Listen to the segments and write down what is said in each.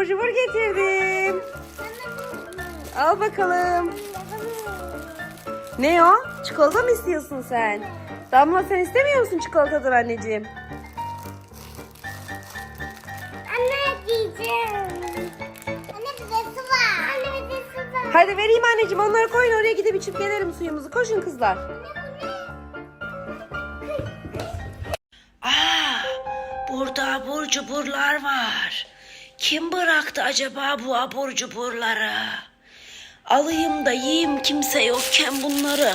abur cubur getirdim. Al bakalım. Ne o? Çikolata mı istiyorsun sen? Damla sen istemiyor musun çikolatadan anneciğim? Anne yiyeceğim. Anne bir de su var. Anne bir de su var. Hadi vereyim anneciğim onları koyun oraya gidip içip gelelim suyumuzu. Koşun kızlar. Aa, burada abur cuburlar var. Kim bıraktı acaba bu abur cuburları? Alayım da yiyeyim kimse yokken bunları.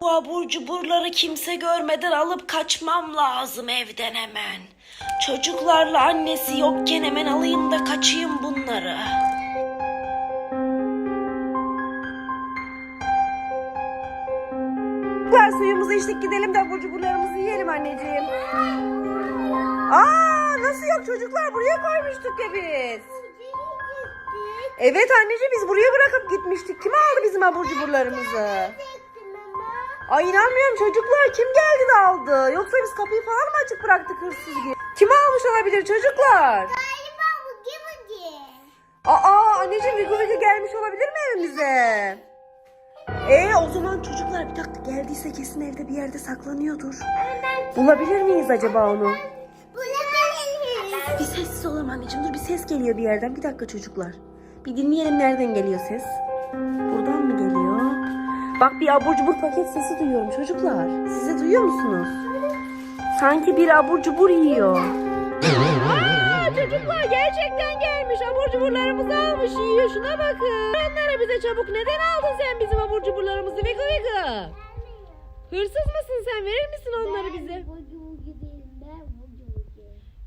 Bu abur cuburları kimse görmeden alıp kaçmam lazım evden hemen. Çocuklarla annesi yokken hemen alayım da kaçayım bunları. Çocuklar suyumuzu içtik gidelim de abur cuburlarımızı yiyelim anneciğim. Aa nasıl yok çocuklar buraya koymuştuk ya biz. Evet anneciğim biz buraya bırakıp gitmiştik. Kim aldı bizim abur cuburlarımızı? Ay inanmıyorum çocuklar kim geldi de aldı? Yoksa biz kapıyı falan mı açık bıraktık hırsız gibi? Kim almış olabilir çocuklar? Galiba. Aa anneciğim Vigo Vigo gelmiş olabilir mi evimize? Ee o zaman çocuklar bir dakika geldiyse kesin evde bir yerde saklanıyordur. Bulabilir miyiz acaba onu? Bir sessiz olalım anneciğim dur bir ses geliyor bir yerden. Bir dakika çocuklar. Bir dinleyelim nereden geliyor ses. Buradan mı geliyor? Bak bir abur cubur paket sesi duyuyorum çocuklar. Sizi duyuyor musunuz? Sanki bir abur cubur yiyor. Aa, çocuklar gerçekten gelmiş. Abur cuburlarımızı almış yiyor. Şuna bakın. Onları bize çabuk. Neden aldın sen bizim abur cuburlarımızı? Vigo Vigo. Hırsız mısın sen? Verir misin onları bize?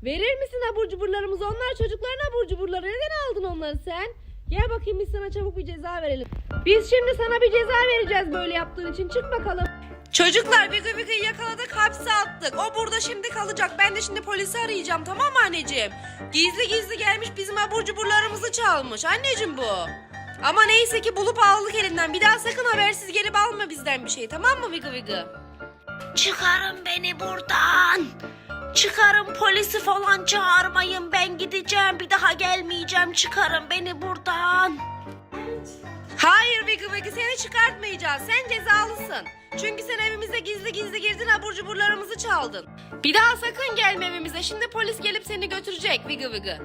Verir misin abur cuburlarımızı? Onlar çocukların abur cuburları. Neden aldın onları sen? Gel bakayım biz sana çabuk bir ceza verelim. Biz şimdi sana bir ceza vereceğiz böyle yaptığın için. Çık bakalım. Çocuklar Vigo Vigo'yu yakaladık hapse attık. O burada şimdi kalacak. Ben de şimdi polisi arayacağım tamam mı anneciğim? Gizli gizli gelmiş bizim abur cuburlarımızı çalmış. Anneciğim bu. Ama neyse ki bulup aldık elinden. Bir daha sakın habersiz gelip alma bizden bir şey tamam mı Vigo Vigo? Çıkarın beni buradan. Çıkarın polisi falan çağırmayın. Ben gideceğim. Bir daha gelmeyeceğim. Çıkarın beni buradan. Hayır Vigo Vigo seni çıkartmayacağız. Sen cezalısın. Çünkü sen evimize gizli gizli girdin abur cuburlarımızı çaldın. Bir daha sakın gelme evimize. Şimdi polis gelip seni götürecek Vigo Vigo.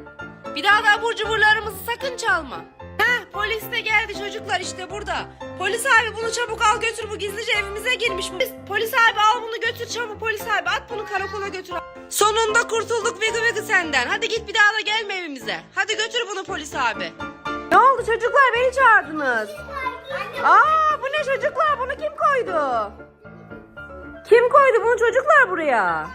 Bir daha da abur cuburlarımızı sakın çalma. Heh polis de geldi çocuklar işte burada. Polis abi bunu çabuk al götür bu gizlice evimize girmiş. Polis, polis abi al bunu götür çabuk polis abi at bunu karakola götür. Sonunda kurtulduk Vigo Vigo senden. Hadi git bir daha da gelme evimize. Hadi götür bunu polis abi. Ne oldu çocuklar beni çağırdınız. Aa bu ne çocuklar bunu kim koydu? Kim koydu bunu çocuklar buraya?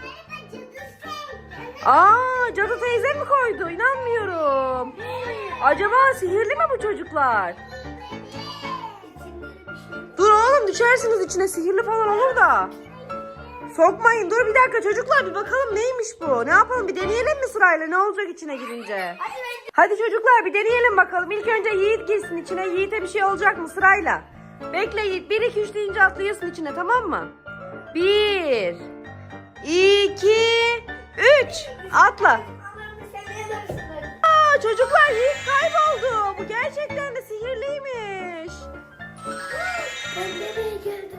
Aa cadı teyze mi koydu? İnanmıyorum. Acaba sihirli mi bu çocuklar? Dur oğlum düşersiniz içine sihirli falan olur da. Sokmayın dur bir dakika çocuklar bir bakalım neymiş bu? Ne yapalım bir deneyelim mi sırayla ne olacak içine girince? Hadi çocuklar bir deneyelim bakalım. İlk önce Yiğit girsin içine. Yiğit'e bir şey olacak mı sırayla? Bekle Yiğit. 1 2 3 deyince atlıyorsun içine tamam mı? 1 2 3 Atla. Aa, çocuklar Yiğit kayboldu. Bu gerçekten de sihirliymiş. Ben nereye geldim?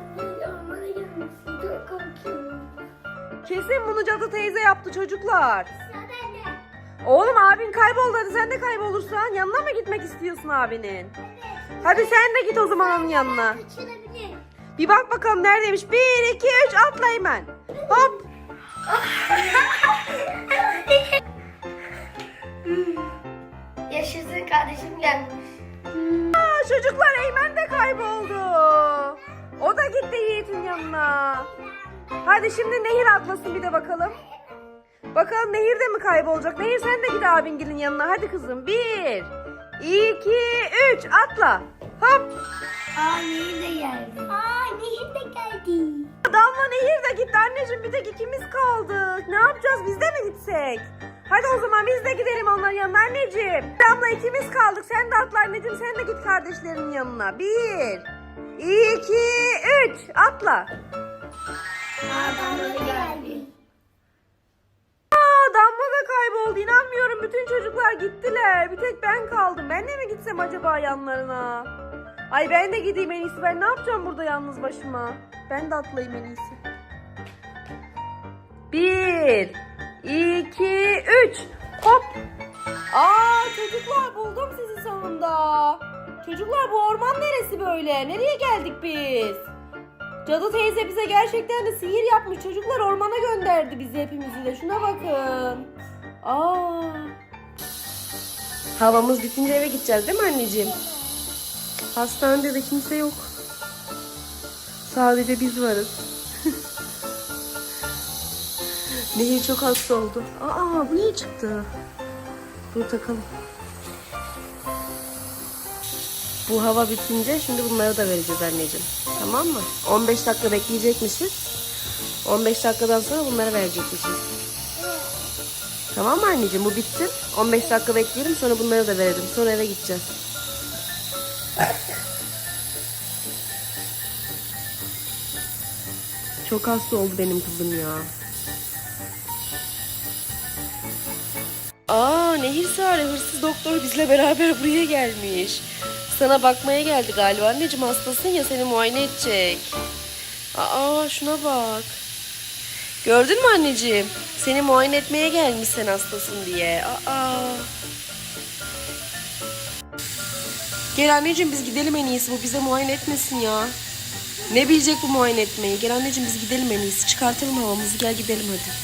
Kesin bunu cadı teyze yaptı çocuklar. Oğlum abin kayboldu hadi sen de kaybolursan yanına mı gitmek istiyorsun abinin? Hadi sen de git o zaman onun yanına. Bir bak bakalım neredeymiş. 1 2 3 atla hemen. Hop. Yaşasın kardeşim gelmiş. Aa, çocuklar Eymen de kayboldu. O da gitti Yiğit'in yanına. Hadi şimdi Nehir atlasın bir de bakalım. Bakalım Nehir de mi kaybolacak? Nehir sen de git abingilin yanına. Hadi kızım. Bir, iki, üç atla. Hop. Aa Nehir de geldi. Aa Nehir de geldi. Damla Nehir de gitti. Anneciğim bir tek ikimiz kaldık. Ne yapacağız? Biz de mi gitsek? Hadi o zaman biz de gidelim onların yanına anneciğim. Damla ikimiz kaldık. Sen de atla anneciğim. Sen de git kardeşlerinin yanına. Bir, iki, üç. Atla. Aa Damla da geldi. Aa Damla da kayboldu. İnanmıyorum. Bütün çocuklar gittiler. Bir tek ben Ben de mi gitsem acaba yanlarına? Ay ben de gideyim en iyisi. Ben ne yapacağım burada yalnız başıma? Ben de atlayayım en iyisi. Bir, iki, üç. Hop. Aa çocuklar buldum sizi sonunda. Çocuklar bu orman neresi böyle? Nereye geldik biz? Cadı teyze bize gerçekten de sihir yapmış. Çocuklar ormana gönderdi bizi hepimizi de. Şuna bakın. Aa. Havamız bitince eve gideceğiz değil mi anneciğim? Hastanede de kimse yok. Sadece biz varız. Nehir çok hasta oldu. Aa bu niye çıktı? Dur takalım. Bu hava bitince şimdi bunları da vereceğiz anneciğim. Tamam mı? 15 dakika bekleyecekmişiz. 15 dakikadan sonra bunları verecekmişiz. Tamam mı anneciğim? Bu bitsin. 15 dakika bekleyelim sonra bunları da verelim. Sonra eve gideceğiz. Çok hasta oldu benim kızım ya. Aa Nehir Sare hırsız doktor bizle beraber buraya gelmiş. Sana bakmaya geldi galiba anneciğim hastasın ya seni muayene edecek. Aa şuna bak. Gördün mü anneciğim? Seni muayene etmeye gelmiş sen hastasın diye. Aa. Gel anneciğim biz gidelim en iyisi. Bu bize muayene etmesin ya. Ne bilecek bu muayene etmeyi? Gel anneciğim biz gidelim en iyisi. Çıkartalım havamızı. Gel gidelim hadi.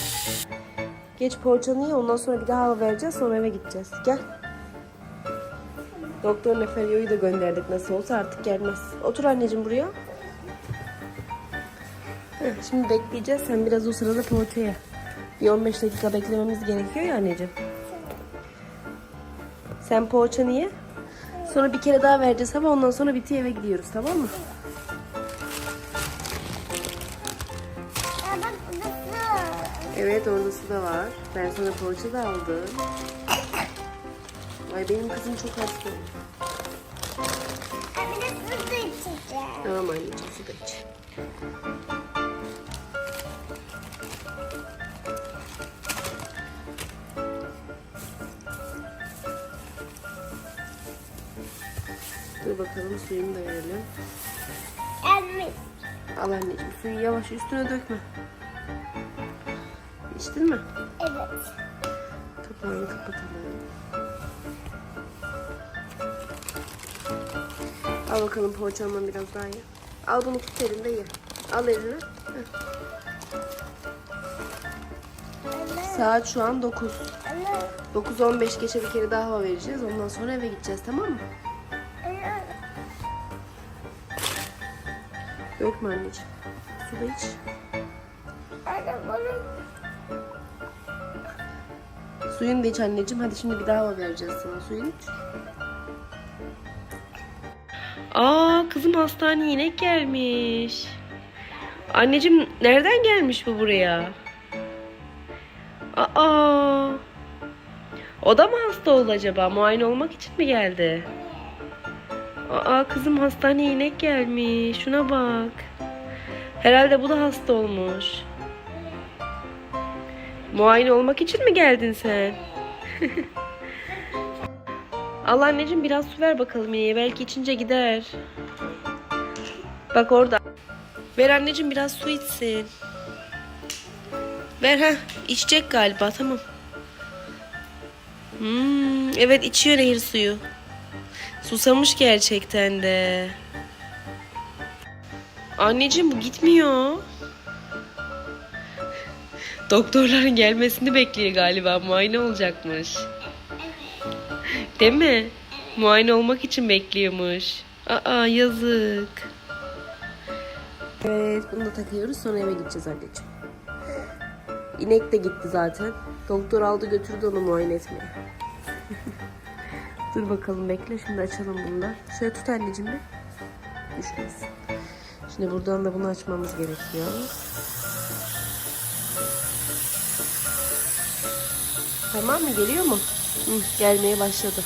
Geç poğaçanı ye ondan sonra bir daha hava vereceğiz sonra eve gideceğiz. Gel. Doktor Neferio'yu da gönderdik nasıl olsa artık gelmez. Otur anneciğim buraya. Heh, şimdi bekleyeceğiz. Sen biraz o sırada poğaça ye. Bir 15 dakika beklememiz gerekiyor ya anneciğim. Sen poğaçanı ye. Sonra bir kere daha vereceğiz ama ondan sonra bitiyor eve gidiyoruz tamam mı? Evet orada su da var. Ben sana poğaça da aldım. Ay benim kızım çok hasta. De su da içeceğim. Tamam anneciğim su da iç. Dur bakalım suyunu da verelim. Gelmiş. Al anneciğim suyu yavaş üstüne dökme. İçtin mi? Evet. Kapağını kapatalım. Al bakalım poğaçamdan biraz daha ye. Al bunu tut elinde ye. Al eline. Saat şu an 9. Anne. 9.15 geçe bir kere daha hava vereceğiz. Ondan sonra eve gideceğiz tamam mı? Dökme anneciğim. Su da iç. Suyunu da iç anneciğim. Hadi şimdi bir daha hava vereceğiz sana. Suyunu iç. Aa kızım hastaneye inek gelmiş. Anneciğim nereden gelmiş bu buraya? Aa. O da mı hasta oldu acaba? Muayene olmak için mi geldi? Aa kızım hastaneye inek gelmiş. Şuna bak. Herhalde bu da hasta olmuş. Muayene olmak için mi geldin sen? Al anneciğim biraz su ver bakalım ineğe. Belki içince gider. Bak orada. Ver anneciğim biraz su içsin. Ver ha. içecek galiba tamam. Hmm, evet içiyor nehir suyu. Susamış gerçekten de. Anneciğim bu gitmiyor. Doktorların gelmesini bekliyor galiba. Muayene olacakmış. Değil mi? Muayene olmak için bekliyormuş. Aa yazık. Evet bunu da takıyoruz sonra eve gideceğiz anneciğim. İnek de gitti zaten. Doktor aldı götürdü onu muayene etmeye. Dur bakalım bekle şimdi açalım bunu da. Şöyle tut anneciğim bir. Düşmesin. Şimdi buradan da bunu açmamız gerekiyor. Tamam mı? Geliyor mu? Hı, gelmeye başladı.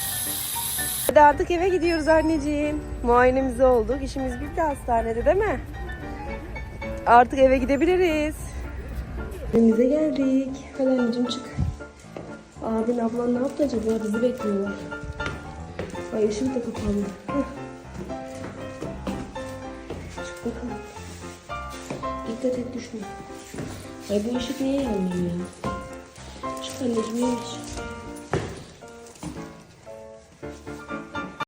Hadi artık eve gidiyoruz anneciğim. Muayenemiz olduk. İşimiz bitti hastanede değil mi? Artık eve gidebiliriz. Evimize geldik. Hadi anneciğim çık. Abin ablan ne yaptı acaba? Bizi bekliyorlar. Ay ışık da kapandı. Çık bakalım. Dikkat et düşme. Ay bu ışık niye yanmıyor ya? Çık anneciğim yavaş.